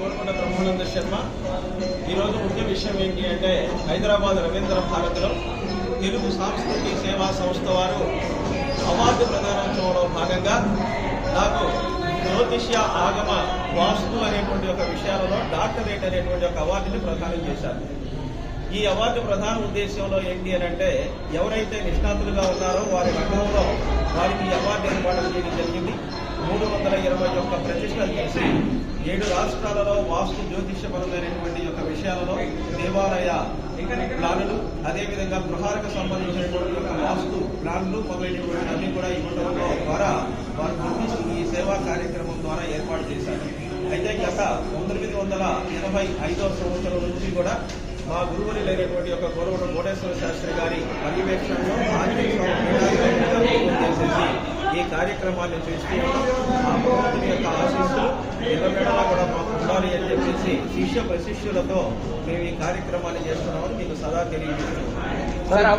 గోల్కొండ బ్రహ్మానంద శర్మ. ఈరోజు ముఖ్య విషయం ఏంటి అంటే హైదరాబాద్ రవీంద్ర భారతిలో తెలుగు సాంస్కృతిక సేవా సంస్థ వారు అవార్డు ప్రదానోత్సవంలో భాగంగా నాకు జ్యోతిష్య ఆగమ వాస్తు అనేటువంటి ఒక విషయాలలో డాక్టరేట్ అనేటువంటి ఒక అవార్డుని ప్రదానం చేశారు. ఈ అవార్డు ప్రధాన ఉద్దేశంలో ఏంటి అని అంటే ఎవరైతే నిష్ణాతులుగా ఉన్నారో వారి రంగంలో వారికి ఈ అవార్డు ఏర్పాటు చేయడం జరిగింది. మూడు వందల ఇరవై ఒక్క ప్రతిష్టలు చేసి ఏడు రాష్ట్రాలలో వాస్తు జ్యోతిష్యపరమైనటువంటి యొక్క విషయాలలో దేవాలయ ప్లానులు అదేవిధంగా గృహాలకు సంబంధించినటువంటి యొక్క వాస్తు ప్లాన్లు మొదలైనటువంటి అన్ని కూడా ఇవ్వడం ద్వారా వారు గుర్తించి ఈ సేవా కార్యక్రమం ద్వారా ఏర్పాటు చేశారు. అయితే గత పంతొమ్మిది వందల ఎనభై ఐదో సంవత్సరం నుంచి కూడా మా గురువుని లేనటువంటి యొక్క గౌరవ కోటేశ్వర శాస్త్రి గారి పర్యవేక్షణలో ఆంజనేయ ఈ కార్యక్రమాన్ని చేస్తూ ఆ భగవంతుని యొక్క ఆశీస్సులు నిలబెడలా కూడా మాకు ఉండాలి అని చెప్పేసి శిష్య ప్రశిష్యులతో మేము ఈ కార్యక్రమాన్ని చేస్తున్నామని మీకు సదా తెలియజేస్తున్నాం.